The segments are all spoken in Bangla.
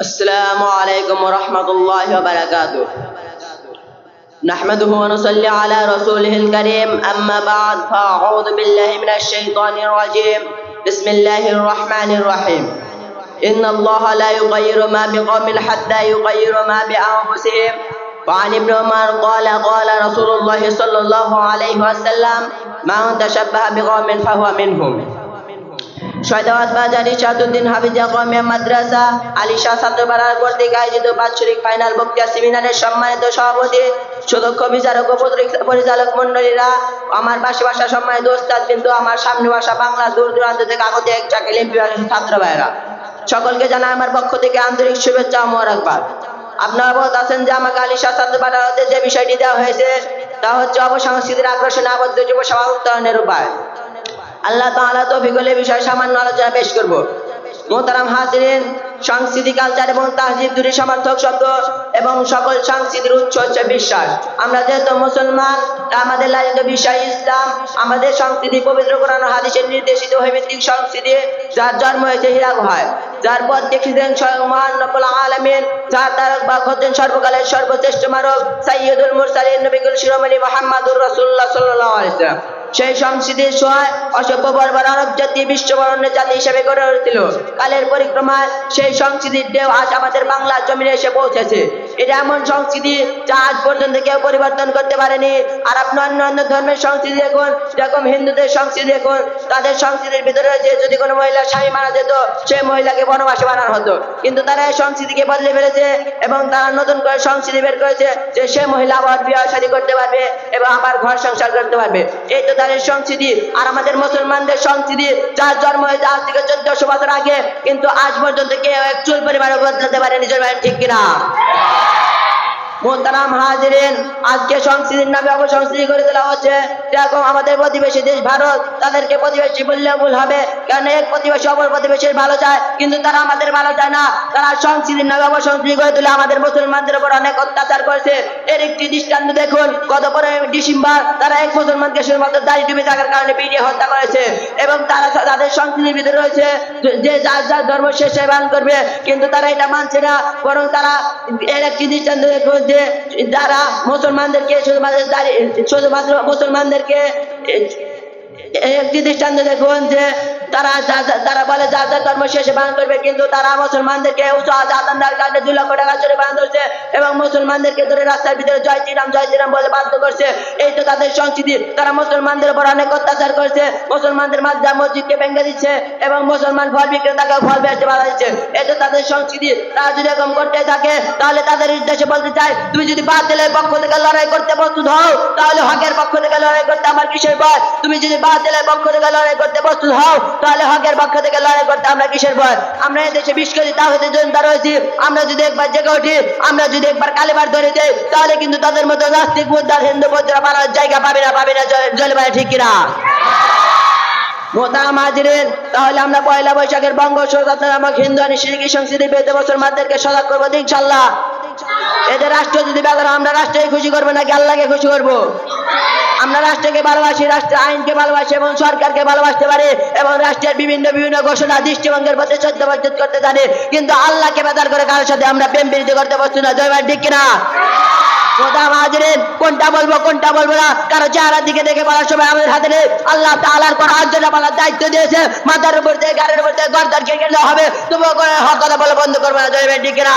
السلام عليكم ورحمة الله وبركاته. نحمده ونصلي على رسوله الكريم. أما بعد فأعوذ بالله من الشيطان الرجيم. بسم الله الرحمن الرحيم. إن الله لا يغير ما بقوم حتى يغير ما بأنفسهم. وعن ابن عمر قال قال رسول الله صلى الله عليه وسلم من تشبه بقوم فهو منهم. কমিয়া মাদ্রাসা কর্তৃক আয়োজিত বাৎসরিক ফাইনাল সেমিনারের সম্মানিত সভাপতি বিচারক পরিচালক- মন্ডলীরা আমার পাশে সম্মানিত ওস্তাদ কিন্তু আমার সামনে বাংলা দূর দূরান্ত থেকে আগত এক চাকরি ছাত্র ভাইরা সকলকে জানাই আমার পক্ষ থেকে আন্তরিক শুভেচ্ছা ও মোবারকবাদ আপনারা অবগত আছেন যে আমাকে আলিশা ছাত্রপাড়াতে যে বিষয়টি দেওয়া হয়েছে, তা হচ্ছে অবসংস্কৃতির আকর্ষণে আবদ্ধ যুব সভা উত্তরণের উপায়। আল্লাহ তাআলা তৌফিক হলে বিষয় সামান্য আলোচনা পেশ করব। মোহতারাম হাজিরিন সংস্কৃতি কালচার এবং তাহজিব দুটি সমর্থক শব্দ এবং সকল সংস্কৃতির উৎস হচ্ছে বিশ্বাস। আমরা যেহেতু মুসলমান তা আমাদের লালিত বিশ্বাস ইসলাম, আমাদের সংস্কৃতি পবিত্র কোরআন হাদিসের নির্দেশিত হৈভিত্তিক সংস্কৃতি, যার জন্ম হয়েছে হীরা গুহায় যার পথ দেখিয়েছেন স্বয়ং মহান রব্বুল আলামিন, যার তারক বা হচ্ছেন সর্বকালের সর্বশ্রেষ্ঠ মানব সাইয়্যিদুল মুরসালিন নবিকুল শিরোমণি মোহাম্মদুর রাসূলুল্লাহ সাল্লাল্লাহু আলাইহি ওয়াসাল্লাম। সেই সংস্কৃতির সহায় অসভ্য বর্বর আরব জাতি বিশ্ববরণ্য জাতি হিসেবে গড়ে উঠেছিল। কালের পরিক্রমায় সেই সংস্কৃতির ঢেউ আজ আমাদের বাংলার জমিনে এসে পৌঁছেছে। এটা এমন সংস্কৃতি যা আজ পর্যন্ত কেউ পরিবর্তন করতে পারেনি। আর আপনি অন্য অন্য ধর্মের সংস্কৃতি দেখুন, যেরকম হিন্দুদের সংস্কৃতি দেখুন, তাদের সংস্কৃতির ভিতরে রয়েছে যদি কোনো মহিলা স্বামী মারা যেত, সেই মহিলাকে বনবাসে বানানো হতো। কিন্তু তারা এই সংস্কৃতিকে বদলে ফেলেছে এবং তারা নতুন করে সংস্কৃতি বের করেছে যে সে মহিলা আবার বিবাহ শাদী করতে পারবে এবং আবার ঘর সংসার করতে পারবে। এই তো তাদের সংস্কৃতি। আর আমাদের মুসলমানদের সংস্কৃতি, যার জন্ম হয়েছে আজ থেকে চোদ্দশো বছর আগে, কিন্তু আজ পর্যন্ত কেউ এক চুল পরিবারও বদলাতে পারে নিজের ঠিক কিনা? মোহতারাম হাজিরেন, আজকে সংস্কৃতির নামে করে তোলা হচ্ছে। যেরকম আমাদের প্রতিবেশী দেশ ভারত, তাদেরকে প্রতিবেশী বললে ভুল হবে। এক প্রতিবেশী অপর প্রতিবেশীর ভালো চায়, কিন্তু তারা আমাদের ভালো চায় না। তারা সংস্কৃতির নামে করে আমাদের মুসলমানদের উপর অনেক অত্যাচার করেছে। এর একটি দৃষ্টান্ত দেখুন, গত পনেরো ডিসেম্বর তারা এক মুসলমানকে শুধুমাত্র দাড়ি ডুবে থাকার কারণে পিটিয়ে হত্যা করেছে। এবং তারা তাদের সংস্কৃতির ভিতরে রয়েছে যে যার যার ধর্ম সে সে পালন করবে। কিন্তু তারা এটা মানছে না, বরং তারা এর একটি দৃষ্টান্ত দেখুন যে যারা মুসলমানদেরকে শুধুমাত্র শুধুমাত্র মুসলমানদেরকে একটি দৃষ্টান্ত দেখুন যে তারা যা- যা- তারা বলে যার যার ধর্ম শেষে পালন করবে কিন্তু তারা মুসলমানদেরকে উঁচু দুই লক্ষ টাকা চলে বান ধরছে এবং মুসলমানদেরকে ধরে রাস্তার ভিতরে জয় শ্রীরাম জয় শ্রীরাম বলে বাধ্য করছে। এই তো তাদের সংস্কৃতি। তারা মুসলমানদের উপর অনেক অত্যাচার করছে। মুসলমানদের মাদ্রা মসজিদকে ভেঙে দিচ্ছে এবং মুসলমান ফল বিক্রেতাকে ফল বেচতে বাধা দিচ্ছে। এই তো তাদের সংস্কৃতি। তারা যদি এরকম করতে থাকে, তাহলে তাদের উদ্দেশ্যে বলতে চাই, তুমি যদি বাতিলের পক্ষ থেকে লড়াই করতে প্রস্তুত হও, তাহলে হকের পক্ষ থেকে লড়াই করতে আমার কিসের ভয়? তুমি যদি বাতিলের পক্ষ থেকে লড়াই করতে প্রস্তুত হও তাহলে আমরা কিন্তু তাদের মতো নাস্তিক, মুদ্রা, হিন্দু মুদ্রা বানার জায়গা পাবে না পাবে না জলবায়ু ঠিক কিনা? মোতারাম হাজিরেন তাহলে আমরা পয়লা বৈশাখের বঙ্গ নামক হিন্দু সিরিকি সংস্কৃতির বিরুদ্ধে মুসলমানদেরকে সজাগ করব, ইনশাল্লাহ। এদের রাষ্ট্র যদি বেদনা আমরা রাষ্ট্রকে খুশি করব নাকি আল্লাহকে খুশি করব? আমরা রাষ্ট্রকে ভালোবাসি, রাষ্ট্রের আইনকে ভালোবাসি এবং সরকারকে ভালোবাসতে পারি এবং রাষ্ট্রের বিভিন্ন বিভিন্ন ঘোষণা, দৃষ্টিভঙ্গের প্রতি শ্রদ্ধা বর্জিত করতে জানি। কিন্তু আল্লাহকে বেদার করে কারোর সাথে আমরা প্রেম প্রীতি করতে পারছি না। জয় ঠিক কিনা? কোনটা বলব কোনটা বলব না? কারও চেহারার দিকে দেখে বলার সময় আমাদের হাতে নেই। আল্লাহ তাআলার কোন আঞ্জনা বলার দায়িত্ব দিয়েছে। মাথার উপর দিয়ে, গাড়ির উপর দিয়ে গর্দার কেটে হবে। তবুও হক কথা বলে বন্ধ করবে না। জয় ঠিক কিনা?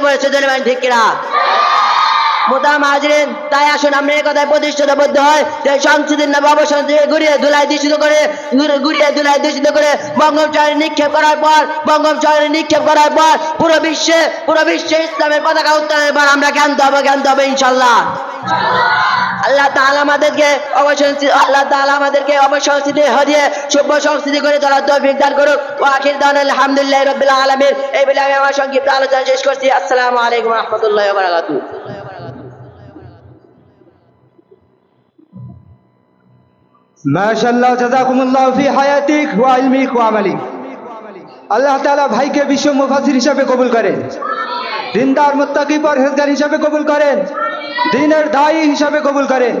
পড়েছে জন্য ঠিক কিনা মোতাম হাজরিন, তাই আসুন, আমরা এই কথায় প্রতিষ্ঠিতবদ্ধ হয় যে সংসদের নামে অবসংসদে ঘুরিয়ে ধুলাই দূষিত করে ঘুরিয়ে ধুলাই দূষিত করে বঙ্গম শহরে নিক্ষেপ করার পর, বঙ্গম শহরে নিক্ষেপ করার পর পুরো বিশ্বে পুরো বিশ্বে ইসলামের পতাকা উত্তোলনের পর আমরা জ্ঞানতে হবে জ্ঞানতে হবে, ইনশাল্লাহ। আল্লাহ তাআলা আমাদেরকে অবসংস্কৃতি আল্লাহ তাআলা আমাদেরকে অবসংস্কৃতি হরিয়ে সভ্য সংস্কৃতি করে তোলার তৌফিক দান করুক। ও আখির দান আলহামদুলিল্লাহ রাব্বিল আলামিন। এই বলে আমি আমার সংক্ষিপ্ত আলোচনা শেষ করছি। আসসালামু আলাইকুম রাহমাতুল্লাহি বারাকাতুহু। মাশাল্লাহ জাজাকুমুল্লাহ ফি হায়াতিক ওয়া ইলমিক ওয়া আমালিক। আল্লাহ তাআলা ভাইকে বিশ্ব মুফাসির হিসাবে কবুল করেন। দিনদার মুত্তাকি পরহেজগার হিসাবে কবুল করেন। দিনের দায়ী হিসাবে কবুল করেন।